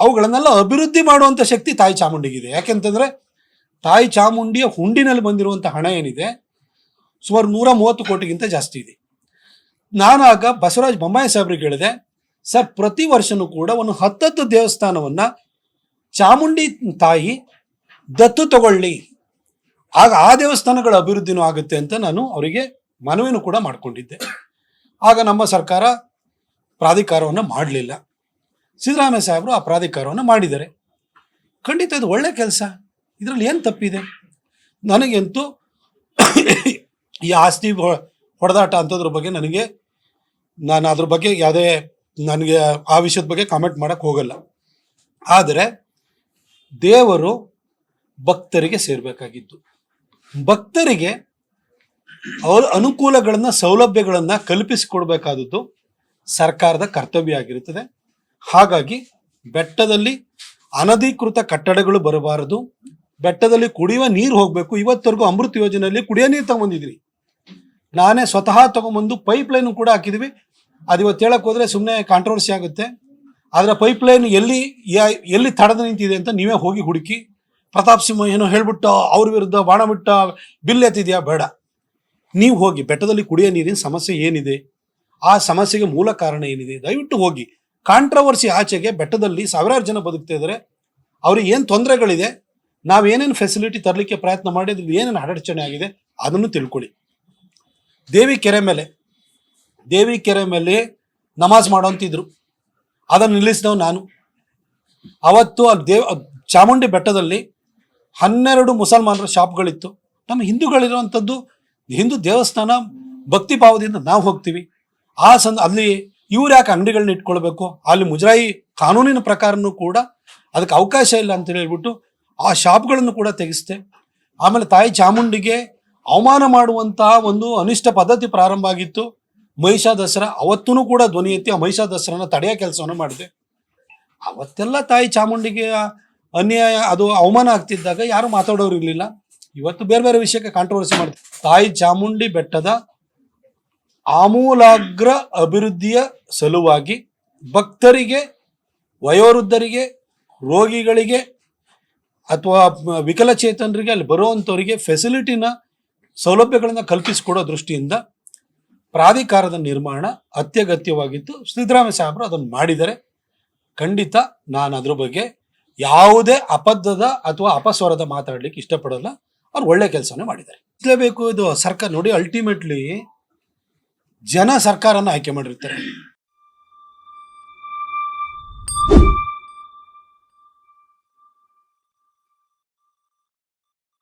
ಅವುಗಳನ್ನೆಲ್ಲ ಅಭಿವೃದ್ಧಿ ಮಾಡುವಂಥ ಶಕ್ತಿ ತಾಯಿ ಚಾಮುಂಡಿಗಿದೆ. ಯಾಕೆಂತಂದ್ರೆ ತಾಯಿ ಚಾಮುಂಡಿಯ ಹುಂಡಿನಲ್ಲಿ ಬಂದಿರುವಂಥ ಹಣ ಏನಿದೆ? ಸುಮಾರು ನೂರ ಮೂವತ್ತು ಕೋಟಿಗಿಂತ ಜಾಸ್ತಿ ಇದೆ. ನಾನಾಗ ಬಸವರಾಜ್ ಬೊಮ್ಮಾಯಿ ಸಾಹೇಬ್ರಿಗೆ ಹೇಳಿದೆ, ಸರ್, ಪ್ರತಿ ವರ್ಷನೂ ಕೂಡ ಒಂದು ಹತ್ತತ್ತು ದೇವಸ್ಥಾನವನ್ನ ಚಾಮುಂಡಿ ತಾಯಿ ದತ್ತು ತಗೊಳ್ಳಿ. ಆಗ ಆ ದೇವಸ್ಥಾನಗಳ ಅಭಿವೃದ್ಧಿನೂ ಆಗುತ್ತೆ ಅಂತ ನಾನು ಅವರಿಗೆ ಮನವಿನೂ ಕೂಡ ಮಾಡಿಕೊಂಡಿದ್ದೆ. ಆಗ ನಮ್ಮ ಸರ್ಕಾರ ಪ್ರಾಧಿಕಾರವನ್ನು ಮಾಡಲಿಲ್ಲ. ಸಿದ್ದರಾಮಯ್ಯ ಸಾಹೇಬರು ಆ ಪ್ರಾಧಿಕಾರವನ್ನು ಮಾಡಿದ್ದಾರೆ. ಖಂಡಿತ ಇದು ಒಳ್ಳೆ ಕೆಲಸ. ಇದರಲ್ಲಿ ಏನು ತಪ್ಪಿದೆ? ನನಗಂತೂ ಈ ಆಸ್ತಿ ಹೊಡೆದಾಟ ಅಂಥದ್ರ ಬಗ್ಗೆ ನನಗೆ, ನಾನು ಅದ್ರ ಬಗ್ಗೆ ಯಾವುದೇ, ನನಗೆ ಆ ವಿಷಯದ ಬಗ್ಗೆ ಕಾಮೆಂಟ್ ಮಾಡೋಕ್ಕೆ ಹೋಗಲ್ಲ. ಆದರೆ ದೇವರು ಭಕ್ತರಿಗೆ ಸೇರಬೇಕಾಗಿದ್ದು. ಭಕ್ತರಿಗೆ ಅವರ ಅನುಕೂಲಗಳನ್ನು, ಸೌಲಭ್ಯಗಳನ್ನು ಕಲ್ಪಿಸಿಕೊಡ್ಬೇಕಾದದ್ದು ಸರ್ಕಾರದ ಕರ್ತವ್ಯ ಆಗಿರುತ್ತದೆ. ಹಾಗಾಗಿ ಬೆಟ್ಟದಲ್ಲಿ ಅನಧಿಕೃತ ಕಟ್ಟಡಗಳು ಬರಬಾರದು. ಬೆಟ್ಟದಲ್ಲಿ ಕುಡಿಯುವ ನೀರು ಹೋಗಬೇಕು. ಇವತ್ತರೆಗೂ ಅಮೃತ ಯೋಜನೆಯಲ್ಲಿ ಕುಡಿಯೋ ನೀರು ತಗೊಂಬಂದಿದ್ದೀರಿ ನಾನೇ ಸ್ವತಃ ತಗೊಂಬಂದು ಪೈಪ್ ಲೈನ್ ಕೂಡ ಹಾಕಿದ್ವಿ ಅದು ಇವತ್ತು ಹೇಳಕ್ ಹೋದ್ರೆ ಸುಮ್ಮನೆ ಕಾಂಟ್ರವರ್ಸಿ ಆಗುತ್ತೆ. ಆದರೆ ಪೈಪ್ ಲೈನ್ ಎಲ್ಲಿ ಎಲ್ಲಿ ತಡೆದು ನಿಂತಿದೆ ಅಂತ ನೀವೇ ಹೋಗಿ ಹುಡುಕಿ. ಪ್ರತಾಪ್ ಸಿಂಹ ಏನೋ ಹೇಳ್ಬಿಟ್ಟ, ಅವ್ರ ವಿರುದ್ಧ ಬಾಣ ಬಿಟ್ಟ, ಬಿಲ್ ಎತ್ತಿದ್ಯಾ? ಬೇಡ. ನೀವು ಹೋಗಿ ಬೆಟ್ಟದಲ್ಲಿ ಕುಡಿಯೋ ನೀರಿನ ಸಮಸ್ಯೆ ಏನಿದೆ? ಆ ಸಮಸ್ಯೆಗೆ ಮೂಲ ಕಾರಣ ಏನಿದೆ? ದಯವಿಟ್ಟು ಹೋಗಿ. ಕಾಂಟ್ರವರ್ಸಿ ಆಚೆಗೆ ಬೆಟ್ಟದಲ್ಲಿ ಸಾವಿರಾರು ಜನ ಬದುಕ್ತಾ ಇದ್ದಾರೆ. ಅವ್ರಿಗೆ ಏನು ತೊಂದರೆಗಳಿದೆ? ನಾವೇನೇನು ಫೆಸಿಲಿಟಿ ತರಲಿಕ್ಕೆ ಪ್ರಯತ್ನ ಮಾಡಿ, ಅದ್ರಲ್ಲಿ ಏನೇನು ಅಡಚಣೆ ಆಗಿದೆ ಅದನ್ನು ತಿಳ್ಕೊಳ್ಳಿ. ದೇವಿ ಕೆರೆ ಮೇಲೆ, ದೇವಿ ಕೆರೆ ಮೇಲೆ ನಮಾಜ್ ಮಾಡೋಂತಿದ್ರು ಅದನ್ನು ನಿಲ್ಲಿಸಿದವ್ ನಾನು. ಅವತ್ತು ಅಲ್ಲಿ ದೇವ್ ಚಾಮುಂಡಿ ಬೆಟ್ಟದಲ್ಲಿ ಹನ್ನೆರಡು ಮುಸಲ್ಮಾನರ ಶಾಪ್ಗಳಿತ್ತು. ನಮ್ಮ ಹಿಂದೂಗಳಿರುವಂಥದ್ದು ಹಿಂದೂ ದೇವಸ್ಥಾನ ಭಕ್ತಿ ಭಾವದಿಂದ ನಾವು ಹೋಗ್ತೀವಿ. ಆ ಸಂದ, ಅಲ್ಲಿ ಇವ್ರು ಯಾಕೆ ಅಂಗಡಿಗಳನ್ನ ಇಟ್ಕೊಳ್ಬೇಕು? ಅಲ್ಲಿ ಮುಜರಾಯಿ ಕಾನೂನಿನ ಪ್ರಕಾರನೂ ಕೂಡ ಅದಕ್ಕೆ ಅವಕಾಶ ಇಲ್ಲ ಅಂತ ಹೇಳ್ಬಿಟ್ಟು ಆ ಶಾಪ್ಗಳನ್ನು ಕೂಡ ತೆಗೆಸ್ತೆ ಆಮೇಲೆ ತಾಯಿ ಚಾಮುಂಡಿಗೆ ಅವಮಾನ ಮಾಡುವಂತಹ ಒಂದು ಅನಿಷ್ಟ ಪದ್ಧತಿ ಪ್ರಾರಂಭ ಆಗಿತ್ತು. ಮಹಿಷಾ ದಸರಾ ಅವತ್ತೂ ಕೂಡ ಧ್ವನಿ ಎತ್ತಿ ಆ ಮಹಿಷಾ ದಸರಾನ ತಡೆಯೋ ಕೆಲಸವನ್ನು ಮಾಡಿದೆ. ಅವತ್ತೆಲ್ಲ ತಾಯಿ ಚಾಮುಂಡಿಗೆ ಅನ್ಯಾಯ, ಅದು ಅವಮಾನ ಆಗ್ತಿದ್ದಾಗ ಯಾರು ಮಾತಾಡೋರು ಇರಲಿಲ್ಲ. ಇವತ್ತು ಬೇರೆ ಬೇರೆ ವಿಷಯಕ್ಕೆ ಕಾಂಟ್ರವರ್ಸಿ ಮಾಡ್ತಾರೆ ತಾಯಿ ಚಾಮುಂಡಿ ಬೆಟ್ಟದ ಆಮೂಲಾಗ್ರ ಅಭಿವೃದ್ಧಿಯ ಸಲುವಾಗಿ ಭಕ್ತರಿಗೆ, ವಯೋವೃದ್ಧರಿಗೆ, ರೋಗಿಗಳಿಗೆ ಅಥವಾ ವಿಕಲಚೇತನರಿಗೆ, ಅಲ್ಲಿ ಬರುವಂಥವರಿಗೆ ಫೆಸಿಲಿಟಿನ ಸೌಲಭ್ಯಗಳನ್ನು ಕಲ್ಪಿಸಿಕೊಡೋ ದೃಷ್ಟಿಯಿಂದ ಪ್ರಾಧಿಕಾರದ ನಿರ್ಮಾಣ ಅತ್ಯಗತ್ಯವಾಗಿತ್ತು. ಸಿದ್ದರಾಮಯ್ಯ ಸಾಹೇಬರು ಅದನ್ನು ಮಾಡಿದರೆ ಖಂಡಿತ ನಾನು ಅದ್ರ ಬಗ್ಗೆ ಯಾವುದೇ ಅಪದ್ಧದ ಅಥವಾ ಅಪಸ್ವರದ ಮಾತಾಡಲಿಕ್ಕೆ ಇಷ್ಟಪಡಲ್ಲ. ಅವ್ರು ಒಳ್ಳೆ ಕೆಲಸನೇ ಮಾಡಿದ್ದಾರೆ. ಇರಲೇಬೇಕು, ಇದು ಸರ್ಕಾರ ನೋಡಿ ಅಲ್ಟಿಮೇಟ್ಲಿ ಜನ ಸರ್ಕಾರನ ಆಯ್ಕೆ ಮಾಡಿರ್ತಾರೆ.